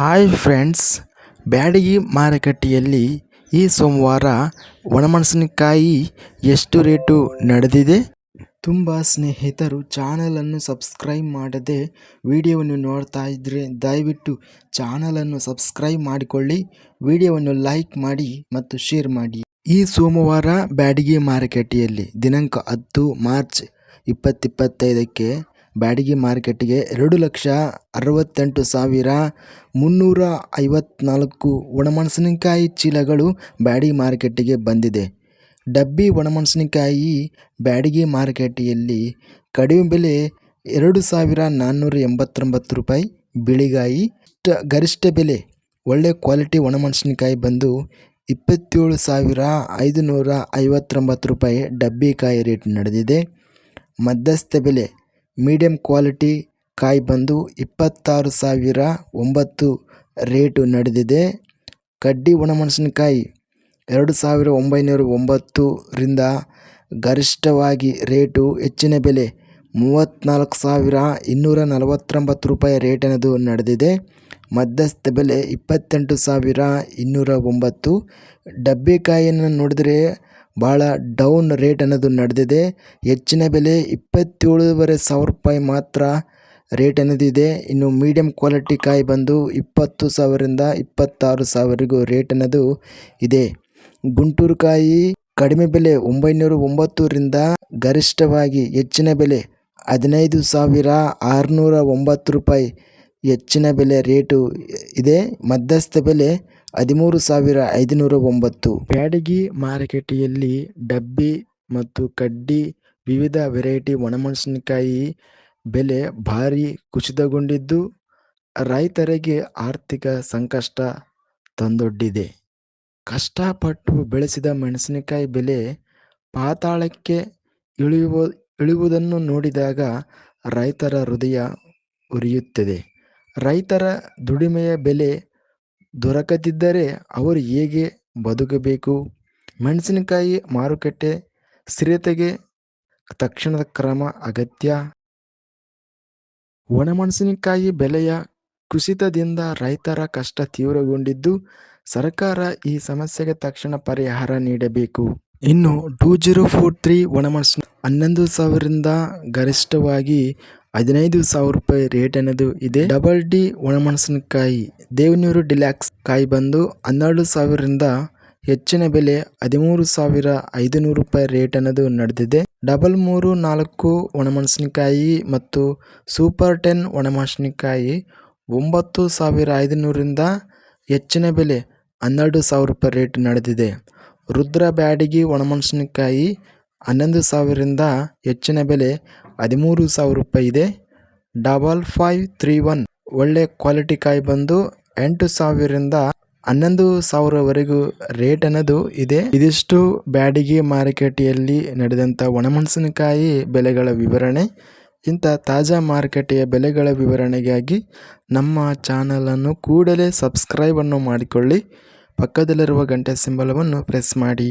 Hi friends, Byadgi ಮಾರುಕಟ್ಟೆಯಲ್ಲಿ ಈ ಸೋಮವಾರ ಒಣಮೆಣಸಿನಕಾಯಿ ಎಷ್ಟು ರೇಟು ನಡೆದಿದೆ? ತುಂಬ ಸ್ನೇಹಿತರು ಚಾನಲನ್ನು ಸಬ್ಸ್ಕ್ರೈಬ್ ಮಾಡದೆ ವಿಡಿಯೋವನ್ನು ನೋಡ್ತಾ ಇದ್ದರೆ ದಯವಿಟ್ಟು ಚಾನಲನ್ನು ಸಬ್ಸ್ಕ್ರೈಬ್ ಮಾಡಿಕೊಳ್ಳಿ, ವಿಡಿಯೋವನ್ನು ಲೈಕ್ ಮಾಡಿ ಮತ್ತು ಶೇರ್ ಮಾಡಿ. ಈ ಸೋಮವಾರ ಬ್ಯಾಡಗಿ ಮಾರುಕಟ್ಟೆಯಲ್ಲಿ ದಿನಾಂಕ ಹತ್ತು ಮಾರ್ಚ್ ಇಪ್ಪತ್ತಿಪ್ಪತ್ತೈದಕ್ಕೆ ಬ್ಯಾಡಗಿ ಮಾರ್ಕೆಟ್ಗೆ ಎರಡು ಲಕ್ಷ ಅರವತ್ತೆಂಟು ಸಾವಿರ ಮುನ್ನೂರ ಐವತ್ನಾಲ್ಕು ಒಣಮೆಣಸಿನಕಾಯಿ ಚೀಲಗಳು ಬ್ಯಾಡಗಿ ಮಾರ್ಕೆಟ್ಗೆ ಬಂದಿದೆ. ಡಬ್ಬಿ ಒಣಮೆಣಸಿನಕಾಯಿ ಬ್ಯಾಡಗಿ ಮಾರುಕಟ್ಟೆಯಲ್ಲಿ ಕಡಿಮೆ ಬೆಲೆ ಎರಡು ಸಾವಿರ ನಾನ್ನೂರ ಎಂಬತ್ತೊಂಬತ್ತು ರೂಪಾಯಿ. ಬಿಳಿಗಾಯಿ ಗರಿಷ್ಠ ಬೆಲೆ ಒಳ್ಳೆ ಕ್ವಾಲಿಟಿ ಒಣಮೆಣಸಿನಕಾಯಿ ಬಂದು ಇಪ್ಪತ್ತೇಳು ಸಾವಿರ ಐದುನೂರ ಐವತ್ತೊಂಬತ್ತು ರೂಪಾಯಿ ಡಬ್ಬಿಕಾಯಿ ರೇಟ್ ನಡೆದಿದೆ. ಮಧ್ಯಸ್ಥ ಬೆಲೆ ಮೀಡಿಯಮ್ ಕ್ವಾಲಿಟಿ ಕಾಯಿ ಬಂದು ಇಪ್ಪತ್ತಾರು ಸಾವಿರ ಒಂಬತ್ತು ರೇಟು ನಡೆದಿದೆ. ಕಡ್ಡಿ ಒಣಮೆಣಸಿನಕಾಯಿ ಎರಡು ಸಾವಿರ ಒಂಬೈನೂರ ಒಂಬತ್ತರಿಂದ ಗರಿಷ್ಠವಾಗಿ ರೇಟು ಹೆಚ್ಚಿನ ಬೆಲೆ ಮೂವತ್ತ್ನಾಲ್ಕು ಸಾವಿರ ಇನ್ನೂರ ನಲವತ್ತೊಂಬತ್ತು ರೂಪಾಯಿ ರೇಟ್ ಅನ್ನೋದು ನಡೆದಿದೆ. ಮಧ್ಯಸ್ಥ ಬೆಲೆ ಇಪ್ಪತ್ತೆಂಟು ಸಾವಿರ ಇನ್ನೂರ ಒಂಬತ್ತು. ಡಬ್ಬಿಕಾಯಿಯನ್ನು ನೋಡಿದರೆ ಭಾಳ ಡೌನ್ ರೇಟ್ ಅನ್ನೋದು ನಡೆದಿದೆ. ಹೆಚ್ಚಿನ ಬೆಲೆ ಇಪ್ಪತ್ತೇಳುವರೆ ಸಾವಿರ ರೂಪಾಯಿ ಮಾತ್ರ ರೇಟ್ ಅನ್ನೋದು ಇದೆ. ಇನ್ನು ಮೀಡಿಯಮ್ ಕ್ವಾಲಿಟಿ ಕಾಯಿ ಬಂದು ಇಪ್ಪತ್ತು ಸಾವಿರದಿಂದ ಇಪ್ಪತ್ತಾರು ಸಾವಿರಗೂ ರೇಟ್ ಅನ್ನೋದು ಇದೆ. ಗುಂಟೂರು ಕಾಯಿ ಕಡಿಮೆ ಬೆಲೆ ಒಂಬೈನೂರ ಒಂಬತ್ತರಿಂದ ಗರಿಷ್ಠವಾಗಿ ಹೆಚ್ಚಿನ ಬೆಲೆ ಹದಿನೈದು ಸಾವಿರ ಆರುನೂರ ಒಂಬತ್ತು ರೂಪಾಯಿ ಹೆಚ್ಚಿನ ಬೆಲೆ ರೇಟು ಇದೆ. ಮಧ್ಯಸ್ಥ ಬೆಲೆ ಹದಿಮೂರು ಸಾವಿರ ಐದುನೂರ ಒಂಬತ್ತು ಬ್ಯಾಡಗಿ ಮಾರುಕಟ್ಟೆಯಲ್ಲಿ ಡಬ್ಬಿ ಮತ್ತು ಕಡ್ಡಿ ವಿವಿಧ ವೆರೈಟಿ ಒಣಮೆಣಸಿನಕಾಯಿ ಬೆಲೆ ಭಾರಿ ಕುಸಿತಗೊಂಡಿದ್ದು ರೈತರಿಗೆ ಆರ್ಥಿಕ ಸಂಕಷ್ಟ ತಂದೊಡ್ಡಿದೆ. ಕಷ್ಟಪಟ್ಟು ಬೆಳೆಸಿದ ಮೆಣಸಿನಕಾಯಿ ಬೆಲೆ ಪಾತಾಳಕ್ಕೆ ಇಳಿಯುವ, ಇಳಿಯುವುದನ್ನು ನೋಡಿದಾಗ ರೈತರ ಹೃದಯ ಉರಿಯುತ್ತದೆ. ರೈತರ ದುಡಿಮೆಯ ಬೆಲೆ ದೊರಕದಿದ್ದರೆ ಅವರು ಹೇಗೆ ಬದುಕಬೇಕು? ಮೆಣಸಿನಕಾಯಿ ಮಾರುಕಟ್ಟೆ ಸ್ಥಿರತೆಗೆ ತಕ್ಷಣದ ಕ್ರಮ ಅಗತ್ಯ? ಒಣಮೆಣಸಿನಕಾಯಿ ಬೆಲೆಯ ಕುಸಿತದಿಂದ ರೈತರ ಕಷ್ಟ ತೀವ್ರಗೊಂಡಿದ್ದು ಸರ್ಕಾರ ಈ ಸಮಸ್ಯೆಗೆ ತಕ್ಷಣ ಪರಿಹಾರ ನೀಡಬೇಕು. ಇನ್ನು ಟೂ ಜೀರೋ ಫೋರ್ ತ್ರೀ ಒಣಮೆಣಸಿನ ಹನ್ನೊಂದು ಸಾವಿರದಿಂದ ಗರಿಷ್ಠವಾಗಿ ಹದಿನೈದು ಸಾವಿರ ರೂಪಾಯಿ ರೇಟ್ ಅನ್ನೋದು ಇದೆ. ಡಬಲ್ ಡಿ ಒಣಮೆಣಸಿನಕಾಯಿ, ದೇವನೂರು ಡಿಲ್ಯಾಕ್ಸ್ ಕಾಯಿ ಬಂದು ಹನ್ನೆರಡು ಸಾವಿರದಿಂದ ಹೆಚ್ಚಿನ ಬೆಲೆ ಹದಿಮೂರು ಸಾವಿರ ಐದುನೂರು ರೂಪಾಯಿ ರೇಟ್ ಅನ್ನೋದು ನಡೆದಿದೆ. ಡಬಲ್ ಮೂರು ನಾಲ್ಕು ಒಣಮೆಣಸಿನಕಾಯಿ ಮತ್ತು ಸೂಪರ್ ಟೆನ್ ಒಣಮೆಣಸಿನಕಾಯಿ ಒಂಬತ್ತು ಸಾವಿರ ಐದುನೂರಿಂದ ಹೆಚ್ಚಿನ ಬೆಲೆ ಹನ್ನೆರಡು ಸಾವಿರ ರೂಪಾಯಿ ರೇಟ್ ನಡೆದಿದೆ. ರುದ್ರ ಬ್ಯಾಡಗಿ ಒಣಮೆಣಸಿನಕಾಯಿ ಹನ್ನೊಂದು ಸಾವಿರದಿಂದ ಹೆಚ್ಚಿನ ಬೆಲೆ ಹದಿಮೂರು ಸಾವಿರ ರೂಪಾಯಿ ಇದೆ. ಡಬಲ್ ಫೈವ್ ತ್ರೀ ಒನ್ ಒಳ್ಳೆ ಕ್ವಾಲಿಟಿ ಕಾಯಿ ಬಂದು ಎಂಟು ಸಾವಿರದಿಂದ ಹನ್ನೊಂದು ಸಾವಿರವರೆಗೂ ರೇಟ್ ಅನ್ನೋದು ಇದೆ. ಇದಿಷ್ಟು ಬ್ಯಾಡಿಗೆ ಮಾರುಕಟ್ಟೆಯಲ್ಲಿ ನಡೆದಂಥ ಒಣಮೆಣಸಿನಕಾಯಿ ಬೆಲೆಗಳ ವಿವರಣೆ, ಇಂಥ ತಾಜಾ ಮಾರುಕಟ್ಟೆಯ ಬೆಲೆಗಳ ವಿವರಣೆಗಾಗಿ ನಮ್ಮ ಚಾನಲನ್ನು ಕೂಡಲೇ ಸಬ್ಸ್ಕ್ರೈಬನ್ನು ಮಾಡಿಕೊಳ್ಳಿ. ಪಕ್ಕದಲ್ಲಿರುವ ಗಂಟೆ ಸಿಂಬಲವನ್ನು ಪ್ರೆಸ್ ಮಾಡಿ.